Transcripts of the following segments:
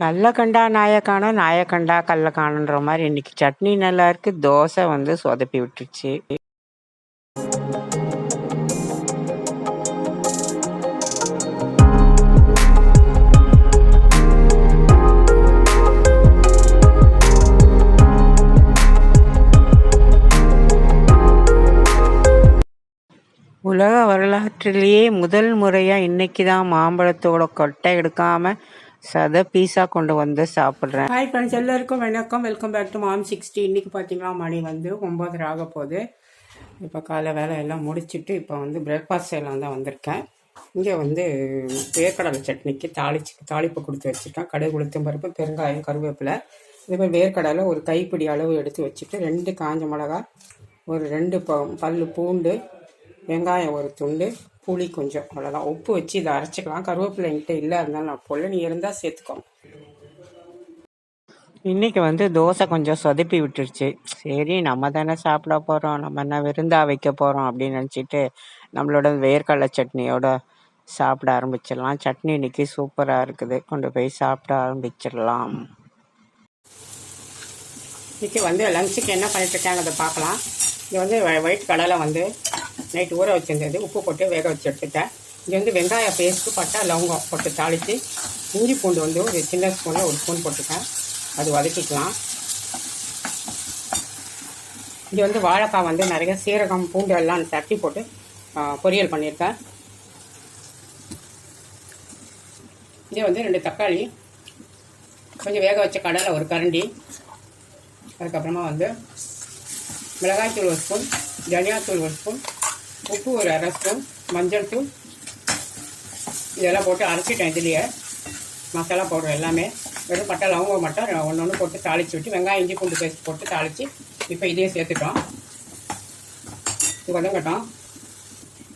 கல்லக்கண்டா கண்டா நாயக்கண்டா கல்லக்கானன்ற மாதிரி இன்னைக்கு சட்னி நல்லா இருக்கு. தோசை வந்து சொதப்பி விட்டுருச்சு. உலக வரலாற்றிலேயே முதல் முறையாக இன்னைக்கு தான் மாம்பழத்தோட கொட்டை எடுக்காமல் ஸோ சத பீஸா கொண்டு வந்து சாப்பிட்றேன். ஹாய் ஃப்ரெண்ட்ஸ் எல்லாருக்கும் வணக்கம். Welcome back to mom sixty இன்னைக்கு பார்த்தீங்கன்னா மணி வந்து ஒம்பதரை ஆக போகுது. இப்போ காலை வேலை எல்லாம் முடிச்சுட்டு இப்போ வந்து பிரேக்ஃபாஸ்ட் எல்லாம் தான் வந்திருக்கேன். இங்கே வந்து வேர்க்கடலை சட்னிக்கு தாளிச்சு தாளிப்பு கொடுத்து வச்சுருக்கேன். கடை உளுத்தம் பருப்பு பெருங்காயம் கருவேப்பிலை. இதே மாதிரி வேர்க்கடலை ஒரு கைப்பிடி அளவு எடுத்து வச்சுட்டு ரெண்டு காஞ்ச மிளகா ஒரு ரெண்டு ப பல் பூண்டு வெங்காயம் ஒரு துண்டு புளி கொஞ்சம் அவ்வளோதான் உப்பு வச்சு இதை அரைச்சிக்கலாம். கருவேப்பிலை என்கிட்ட இல்லை இருந்தாலும் நான் போடல நீ இருந்தால் சேர்த்துக்கோங்க. இன்னைக்கு வந்து தோசை கொஞ்சம் சொதப்பி விட்டுருச்சு. சரி நம்ம தானே சாப்பிட போகிறோம் நம்ம என்ன விருந்தா வைக்க போகிறோம் அப்படின்னு நினச்சிட்டு நம்மளோட வேர்க்கடலை சட்னியோட சாப்பிட ஆரம்பிச்சிடலாம். சட்னி இன்னைக்கு சூப்பராக இருக்குது. கொண்டு போய் சாப்பிட ஆரம்பிச்சிடலாம். இன்னைக்கு வந்து லஞ்சுக்கு என்ன பண்ணிட்டு இருக்காங்க அதை பார்க்கலாம். இது வந்து ஒயிட் கடலை வந்து நைட்டு ஊற வச்சிருந்தது. உப்பு போட்டு வேக வச்சு எடுத்துட்டேன். இங்கே வந்து வெங்காய பேஸ்ட்டு பட்டா லவங்கம் போட்டு தாளித்து இஞ்சி பூண்டு வந்து ஒரு சின்ன ஸ்பூனில் ஒரு ஸ்பூன் போட்டுட்டேன். அது வதக்கிக்கலாம். இங்கே வந்து வாழைக்காய் வந்து நிறைய சீரகம் பூண்டு எல்லாம் தட்டி போட்டு பொரியல் பண்ணியிருக்கேன். இதே வந்து ரெண்டு தக்காளி கொஞ்சம் வேக வச்ச கடலை ஒரு கரண்டி. அதுக்கப்புறமா வந்து மிளகாய்த்தூள் ஒரு ஸ்பூன் தனியாத்தூள் ஒரு ஸ்பூன் உப்பு ஒரு அரை ஸ்பூன் மஞ்சள் தூள். இதெல்லாம் போட்டு அரைச்சிட்டேன் இதுலேயே. மசாலா பவுடர் எல்லாமே. வெறும் பட்டை லவங்கம் மட்டும் ஒன்று ஒன்று போட்டு தாளித்து விட்டு வெங்காயம் இஞ்சி பூண்டு பேஸ்ட் போட்டு தாளித்து இப்போ இதையும் சேர்த்துட்டோம். இது வதங்கட்டும்.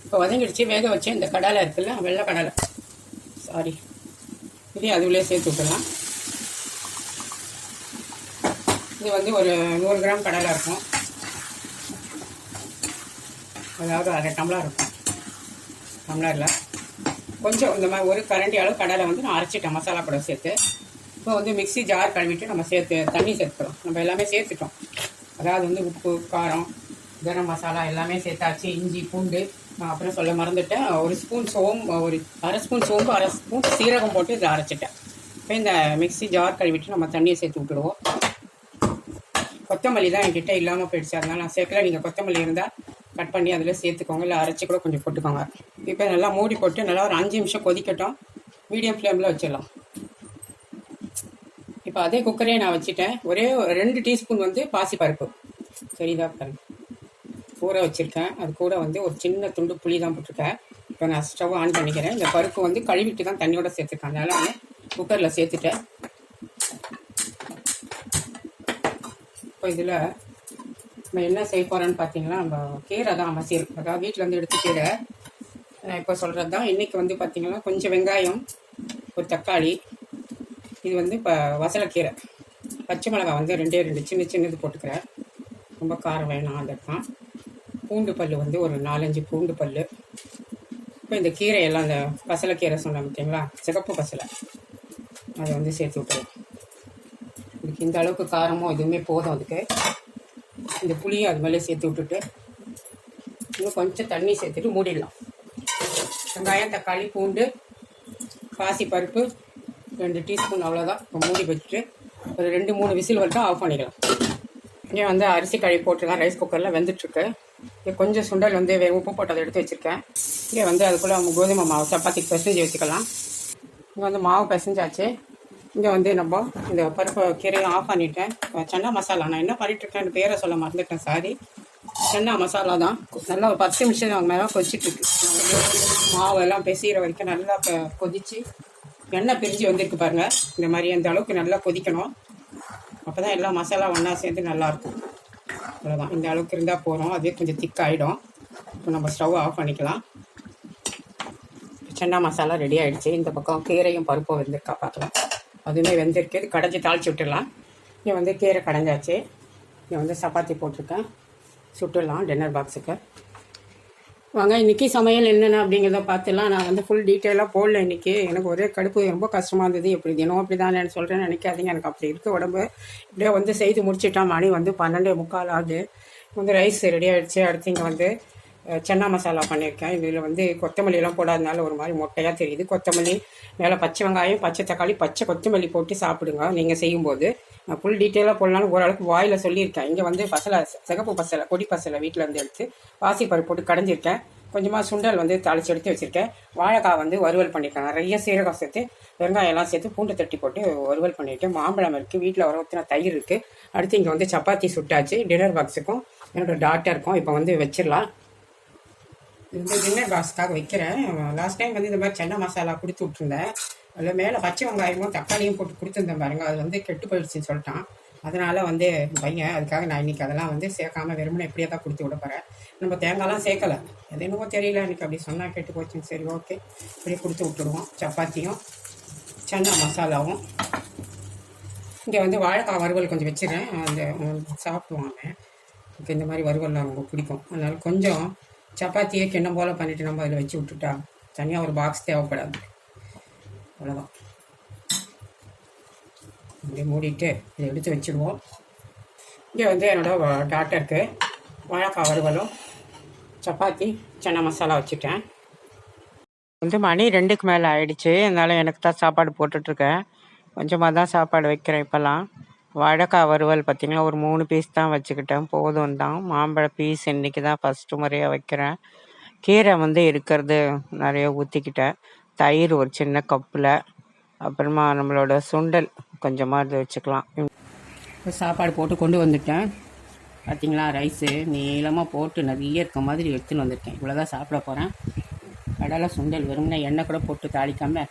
இப்போ வதங்கிடுச்சு. வேக வச்சு இந்த கடலை இருக்குல்ல வெள்ளை கடலை சாரி இதையும் அதுக்குள்ளே சேர்த்து விட்டுலாம் இது வந்து ஒரு நூறு கிராம் கடலை இருக்கும். அதாவது அரை டம்ளர் இருக்கும். டம்ளரில் கொஞ்சம் இந்த மாதிரி ஒரு கரண்டி அளவு கடலை வந்து நான் அரைச்சிட்டேன் மசாலா கூட சேர்த்து. இப்போ வந்து மிக்ஸி ஜார் கழுவிட்டு நம்ம சேர்த்து தண்ணி சேர்த்துக்கிறோம். நம்ம எல்லாமே சேர்த்துட்டோம். அதாவது வந்து உப்பு காரம் கரம் மசாலா எல்லாமே சேர்த்தாச்சு இஞ்சி பூண்டு. நான் அப்புறம் சொல்ல மறந்துட்டேன். ஒரு ஸ்பூன் சோம்பு ஒரு அரை ஸ்பூன் சோம்பு அரை ஸ்பூன் சீரகம் போட்டு இதை அரைச்சிட்டேன். இப்போ இந்த மிக்ஸி ஜார் கழுவிட்டு நம்ம தண்ணியை சேர்த்து விட்டுடுவோம். கொத்தமல்லி தான் என்கிட்ட இல்லாமல் போயிடுச்சு. அதனால் நான் சேர்க்கல. நீங்கள் கொத்தமல்லி இருந்தால் கட் பண்ணி அதில் சேர்த்துக்கோங்க. இல்லை அரைச்சி கூட கொஞ்சம் போட்டுக்கோங்க. இப்போ நல்லா மூடி போட்டு நல்லா ஒரு அஞ்சு நிமிஷம் கொதிக்கட்டும். மீடியம் ஃப்ளேமில் வச்சிடலாம். இப்போ அதே குக்கரே நான் வச்சுட்டேன். ஒரே ஒரு ரெண்டு டீஸ்பூன் வந்து பாசிப்பருப்பு. சரிதா பாருங்க. ஊற வச்சுருக்கேன். அது கூட வந்து ஒரு சின்ன துண்டு புளி தான் போட்டிருக்கேன். இப்போ நான் ஸ்டவ் ஆன் பண்ணிக்கிறேன். இந்த பருப்பு வந்து கழுவிட்டு தான் தண்ணியோட சேர்த்துருக்கேன் அதனால நான் குக்கரில் சேர்த்துட்டேன். இப்போ இதில் நம்ம என்ன செய்ய போகிறோன்னு பார்த்தீங்கன்னா நம்ம கீரை தான் மசியல் அதாவது வீட்டில் வந்து எடுத்து கீரை. நான் இப்போ சொல்கிறது தான் இன்றைக்கி வந்து பார்த்திங்கன்னா கொஞ்சம் வெங்காயம் ஒரு தக்காளி இது வந்து இப்போ வசலக்கீரை பச்சை மிளகாய் வந்து ரெண்டே ரெண்டு சின்ன சின்னது போட்டுக்கிறேன். ரொம்ப காரம் வேணாம் அதுதான் பூண்டு பல் வந்து ஒரு நாலஞ்சு பூண்டு பல் இப்போ இந்த கீரையெல்லாம் அந்த பசலைக்கீரை சொன்னேன் பார்த்தீங்களா சிகப்பு பசலை. அதை வந்து சேர்த்து விட்டுருவோம் இதுக்கு இந்த அளவுக்கு காரமும் எதுவுமே போதும் அதுக்கு. இந்த புளியும் அது மேலே சேர்த்து விட்டுட்டு இன்னும் கொஞ்சம் தண்ணி சேர்த்துட்டு மூடிடலாம். வெங்காயம் தக்காளி பூண்டு பாசி பருப்பு ரெண்டு டீஸ்பூன் அவ்வளோதான் இப்போ மூடி வச்சுட்டு ஒரு ரெண்டு மூணு விசில் வரைக்கும் ஆஃப் பண்ணிக்கலாம் இங்கே வந்து அரிசி கழுவி போட்டுருக்கேன். ரைஸ் குக்கரில் வெந்துட்டுருக்கு. இங்கே கொஞ்சம் சுண்டல் வந்து வே- உப்பு போட்டு அதை எடுத்து வச்சுருக்கேன். இங்கே வந்து அதுக்குள்ளே கோதுமை மாவு சப்பாத்திக்கு பிசைஞ்சு வச்சுக்கலாம். இங்கே வந்து மாவு பிசைஞ்சாச்சு. இங்கே வந்து நம்ம இந்த பருப்பு கீரையும் ஆஃப் பண்ணிட்டேன். சன்னா மசாலா நான் என்ன பண்ணிட்டுருக்கேன் பேரை சொல்ல மறந்துட்டேன் சாரி சன்னா மசாலா தான். நல்லா ஒரு பத்து நிமிஷம் மேலே கொதிச்சிட்ருக்கு மாவெல்லாம் மாவு பிசைகிற வரைக்கும் நல்லா கொ- கொதிச்சு எண்ணெய் பிரிஞ்சு வந்திருக்கு பாருங்கள் இந்த மாதிரி அந்த அளவுக்கு நல்லா கொதிக்கணும். அப்போ தான் எல்லா மசாலா ஒன்றா சேர்ந்து நல்லாயிருக்கும் அவ்வளோதான் இந்த அளவுக்கு இருந்தால் போகிறோம் அதே கொஞ்சம் திக்காயிடும் இப்போ நம்ம ஸ்டவ் ஆஃப் பண்ணிக்கலாம். சன்னா மசாலா ரெடி ஆகிடுச்சு இந்த பக்கம் கீரையும் பருப்பும் வந்திருக்கா பார்க்கலாம். அதுவுமே வெந்திருக்கு. இது கடைஞ்சி தாளிச்சு விட்டுடலாம். இங்கே வந்து கீரை கடைஞ்சாச்சு. இங்கே வந்து சப்பாத்தி போட்டிருக்கேன். சுட்டுடலாம் டின்னர் பாக்ஸுக்கு வாங்க இன்னைக்கு சமையல் என்னென்ன அப்படிங்கிறத பார்த்துலாம் நான் வந்து ஃபுல் டீட்டெயிலாக போடல இன்னைக்கு. எனக்கு ஒரே கடுப்பு ரொம்ப கஷ்டமாக இருந்தது. எப்படி தினம் அப்படி தானே சொல்கிறேன் சொல்கிறேன்னு நினைக்காதீங்க. எனக்கு அப்படி இருக்குது உடம்பு. இப்படியே வந்து செய்து முடிச்சிட்டா மணி வந்து பன்னெண்டு முக்கால் ஆகுது. வந்து ரைஸ் ரெடி ஆகிடுச்சு அடுத்து இங்கே வந்து சன்னா மசாலா பண்ணியிருக்கேன். இதில் வந்து கொத்தமல்லியெல்லாம் போடாதனால ஒரு மாதிரி மொட்டையாக தெரியுது. கொத்தமல்லி மேலே பச்சை வெங்காயம் பச்சை தக்காளி பச்சை கொத்தமல்லி போட்டு சாப்பிடுங்க நீங்கள் செய்யும்போது. நான் ஃபுல் டீட்டெயிலாக போடலான்னு ஓரளவுக்கு வாயில் சொல்லியிருக்கேன். இங்கே வந்து பசலை சிகப்பு பசலை கொடி பசலை வீட்டில் இருந்து எடுத்து பாசிப்பருப்பு போட்டு கடைஞ்சிருக்கேன். கொஞ்சமாக சுண்டல் வந்து தாளிச்சு எடுத்து வச்சுருக்கேன். வாழைக்காய் வந்து வறுவல் பண்ணியிருக்கேன். நிறைய சீரகம் சேர்த்து வெங்காயம்லாம் சேர்த்து பூண்டு தட்டி போட்டு வறுவல் பண்ணியிருக்கேன். மாம்பழம் இருக்குது வீட்டில் வர ஊற்றின தயிர் இருக்குது அடுத்து இங்கே வந்து சப்பாத்தி சுட்டாச்சு. டின்னர் பாக்ஸுக்கும் என்னோடய டாக்டருக்கும் இப்போ வந்து வச்சிடலாம். இந்த டின்னர் பாக்ஸ்க்காக வைக்கிறேன். லாஸ்ட் டைம் வந்து இந்த மாதிரி சென்னை மசாலா கொடுத்து விட்ருந்தேன் அதில் மேலே பச்சை வெங்காயமும் தக்காளியும் போட்டு கொடுத்துருந்தேன் பாருங்கள் அது வந்து கெட்டு போயிடுச்சுன்னு சொல்லிட்டான். அதனால் வந்து பையன் அதுக்காக நான் இன்னைக்கு அதெல்லாம் வந்து சேர்க்காம வெறுமனே எப்படியே தான் கொடுத்து விட போகிறேன் நம்ம தேங்காய்லாம் சேர்க்கல. அது என்னமோ தெரியல. எனக்கு அப்படி சொன்னால் கெட்டு போச்சுன்னு சரி ஓகே இப்படியே கொடுத்து விட்டுருவோம். சப்பாத்தியும் சென்னா மசாலாவும். இங்கே வந்து வாழைக்காய் வறுவல் கொஞ்சம் வச்சிடறேன். அந்த சாப்பிடுவாங்க. எனக்கு இந்த மாதிரி வறுவல்லாம் ரொம்ப பிடிக்கும். அதனால் கொஞ்சம் சப்பாத்தியே கிண்ணம் போல் பண்ணிட்டு நம்ம அதில் வச்சு விட்டுட்டா தனியாக ஒரு பாக்ஸ் தேவைப்படாது. அவ்வளோதான் இப்படி மூடிட்டு இதை எடுத்து வச்சுடுவோம். இங்கே வந்து என்னோடய டாக்டருக்கு வாழைக்காய் வறுவலும் சப்பாத்தி சன்னா மசாலா வச்சுட்டேன். வந்து மணி ரெண்டுக்கு மேலே ஆயிடுச்சு. அதனால் எனக்கு தான் சாப்பாடு போட்டுட்ருக்கேன் கொஞ்சமாக தான் சாப்பாடு வைக்கிறேன் இப்போல்லாம். வாழைக்காய் வறுவல் பார்த்திங்கன்னா ஒரு மூணு பீஸ் தான் வச்சுக்கிட்டேன். போதும் தான். மாம்பழ பீஸ் இன்றைக்கி தான் ஃபஸ்ட்டு முறையாக வைக்கிறேன். கீரை வந்து இருக்கிறது நிறைய ஊற்றிக்கிட்டேன் தயிர் ஒரு சின்ன கப்பில். அப்புறமா நம்மளோட சுண்டல் கொஞ்சமாக இது வச்சுக்கலாம். இப்போ சாப்பாடு போட்டு கொண்டு வந்துட்டேன். பார்த்தீங்களா ரைஸு நீளமாக போட்டு நிறைய இருக்க மாதிரி எடுத்துன்னு வந்திருக்கேன் இவ்வளோதான் சாப்பிட போகிறேன் கடலை சுண்டல் வெறும்னா எண்ணெய் கூட போட்டு தாளிக்காம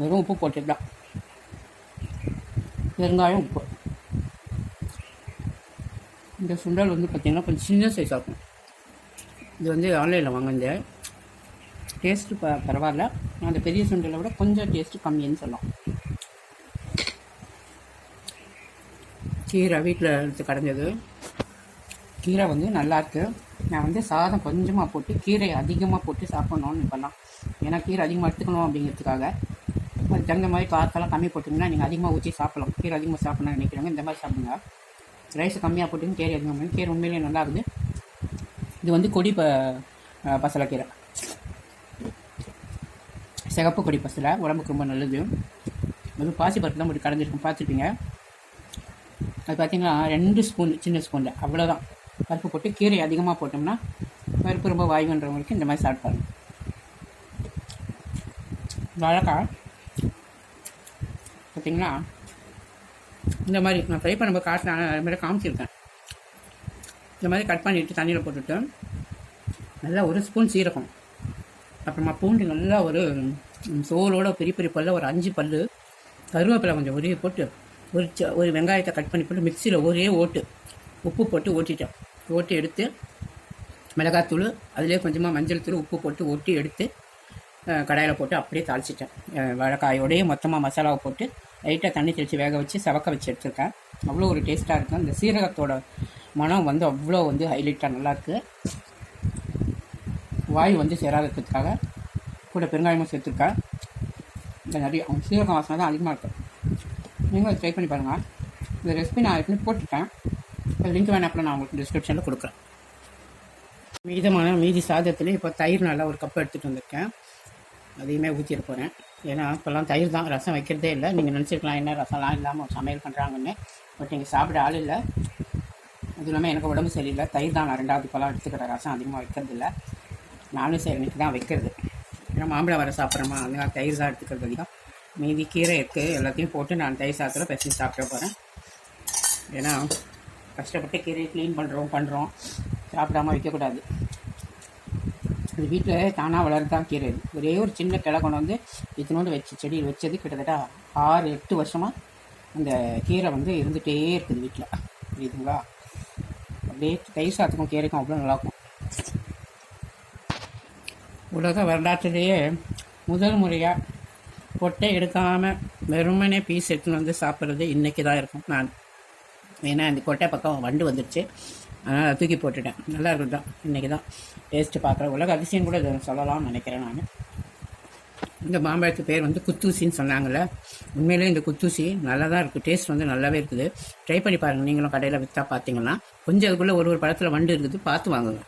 வெறும் உப்பு போட்டுதான் பெருங்காயம் உப்பு. இந்த சுண்டல் வந்து பார்த்திங்கன்னா கொஞ்சம் சின்ன சைஸாக இருக்கும். இது வந்து ஆன்லைனில் வாங்கினது. டேஸ்ட்டு ப பரவாயில்ல. அந்த பெரிய சுண்டலை விட கொஞ்சம் டேஸ்ட்டு கம்மின்னு சொல்லலாம். கீரை வீட்டில் எடுத்து கடைஞ்சது. கீரை வந்து நல்லாயிருக்கு நான் வந்து சாதம் கொஞ்சமாக போட்டு கீரை அதிகமாக போட்டு சாப்பிட்ணுன்னு இப்போல்லாம். ஏன்னா கீரை அதிகமாக எடுத்துக்கணும் அப்படிங்கிறதுக்காக. அதுக்கு தகுந்த மாதிரி காரத்தெல்லாம் கம்மி போட்டிங்கன்னா நீங்கள் அதிகமாக ஊற்றி சாப்பிடலாம். கீரை அதிகமாக சாப்பிடணும்னு நினைக்கிறவங்க இந்த மாதிரி சாப்பிடுங்க. ரைஸ் கம்மியாக போட்டுங்க கீரை அதிகமாக போடுங்க. கீரை உண்மையிலேயே நல்லா இருக்குது. இது வந்து கொடி ப பசலைக்கீரை சிகப்பு கொடி பசலை உடம்புக்கு ரொம்ப நல்லது. அது பாசி பருப்பு தான் போட்டு கடைஞ்சிருக்கும். பார்த்துருப்பீங்க. அது பார்த்தீங்கன்னா ரெண்டு ஸ்பூன் சின்ன ஸ்பூனில் அவ்வளோதான் பருப்பு போட்டு கீரை அதிகமாக போட்டோம்னா பருப்பு ரொம்ப வாய்வுன்றவங்களுக்கு இந்த மாதிரி சாப்பிட்பாங்க வாழைக்காய் பார்த்தீங்களா இந்த மாதிரி நான் ஃப்ரை பண்ணும்போது நான் அது மாதிரி காமிச்சிருக்கேன். இந்த மாதிரி கட் பண்ணிவிட்டு தண்ணியில் போட்டுவிட்டு நல்லா ஒரு ஸ்பூன் சீரகம். அப்புறமா பூண்டு நல்லா ஒரு சோலோட பெரிய பெரிய பல்ல ஒரு அஞ்சு பல் கருவேப்பிலை கொஞ்சம் ஒரே போட்டு ஒரு ச- ஒரு வெங்காயத்தை கட் பண்ணி போட்டு மிக்சியில் ஒரே ஓட்டு உப்பு போட்டு ஓட்டிட்டேன். ஓட்டி எடுத்து மிளகாத்தூள் அதிலே கொஞ்சமாக மஞ்சள் தூள் உப்பு போட்டு ஒட்டி எடுத்து கடாயில் போட்டு அப்படியே தாளிச்சிட்டேன். வழக்காயோடையே மொத்தமாக மசாலாவை போட்டு லைட்டாக தண்ணி தெளித்து வேக வச்சு சவக்க வச்சு எடுத்திருக்கேன். அவ்வளோ ஒரு டேஸ்ட்டாக இருக்கும். இந்த சீரகத்தோட மனம் வந்து அவ்வளோ வந்து ஹைலைட்டாக நல்லாயிருக்கு வாய் வந்து சேராததுக்காக கூட பெருங்காயமும் சேர்த்துருக்கேன். இந்த நிறைய சீரகம் வாசனை தான் அதிகமாக இருக்கும். நீங்களும் ட்ரை பண்ணி பாருங்கள் இந்த ரெசிபி நான் ஏற்கனவே போட்டிருக்கேன் லிங்க் வேணாப்பில் நான் உங்களுக்கு டிஸ்கிரிப்ஷனில் கொடுக்குறேன். மீதமான மீதி சாதத்தில் இப்போ தயிர் நல்லா ஒரு கப் எடுத்துகிட்டு வந்திருக்கேன். அதையுமே ஊற்றிட்டு போகிறேன் ஏன்னா இப்போல்லாம் தயிர் தான் ரசம் வைக்கிறதே இல்லை. நீங்கள் நினச்சிருக்கலாம் என்ன ரசம்லாம் இல்லாமல் சமையல் பண்ணுறாங்கன்னு பட் நீங்கள் சாப்பிட ஆள் இல்லை. அதுவும் இல்லாமல் எனக்கு உடம்பு சரியில்லை. தயிர் தான் நான் ரெண்டாவது இப்போலாம் எடுத்துக்கிறேன் ரசம் அதிகமாக வைக்கிறது இல்லை. நானும் சரி இன்னைக்கு தான் வைக்கிறது. ஏன்னா மாம்பழம் வர சாப்பிட்றோமா? அதனால தயிர் தான் எடுத்துக்கிறது அதிகம். மீதி கீரை இருக்குது எல்லாத்தையும் போட்டு நான் தயிர் சாதத்தில் பசி சாப்பிட போகிறேன் ஏன்னா கஷ்டப்பட்டு கீரையை க்ளீன் பண்ணுறோம் பண்ணுறோம் சாப்பிடாம வைக்கக்கூடாது. அது வீட்டில் தானாக வளர்தான் கீரை. இது. ஒரே ஒரு சின்ன கிளை கொண்டு வந்து இத்தினோண்டு வச்சு செடி வச்சது கிட்டத்தட்ட ஆறு எட்டு வருஷமாக அந்த கீரை வந்து இருந்துகிட்டே இருக்குது வீட்டில். புரியுதுங்களா? அப்படியே தயிர் சாத்துக்கும் கீரைக்கும் அவ்வளோ நல்லாயிருக்கும். உலக வரலாற்றிலேயே முதல் முறையாக பொட்டை எடுக்காமல் வெறுமனே பீஸ் எடுத்துன்னு வந்து சாப்பிட்றது இன்றைக்கி தான் இருக்கும். நான் ஏன்னா இந்த கொட்டை பக்கம் வண்டு வந்துடுச்சு அதனால் அதை தூக்கி போட்டுட்டேன். நல்லா இருக்குது தான் இன்றைக்கி தான் டேஸ்ட்டு பார்க்குறேன் உலக அதிசயம் கூட இதை சொல்லலாம்னு நினைக்கிறேன் நான். இந்த மாம்பழத்து பேர் வந்து குத்தூசின்னு சொன்னாங்கள்ல உண்மையிலேயே இந்த குத்தூசி நல்லா தான் இருக்குது டேஸ்ட் வந்து நல்லாவே இருக்குது. ட்ரை பண்ணி பாருங்கள் நீங்களும் கடையில் விற்றா பார்த்தீங்கன்னா கொஞ்சம் அதுக்குள்ளே ஒரு ஒரு பழத்தில் வண்டு இருக்குது. பார்த்து வாங்குங்க.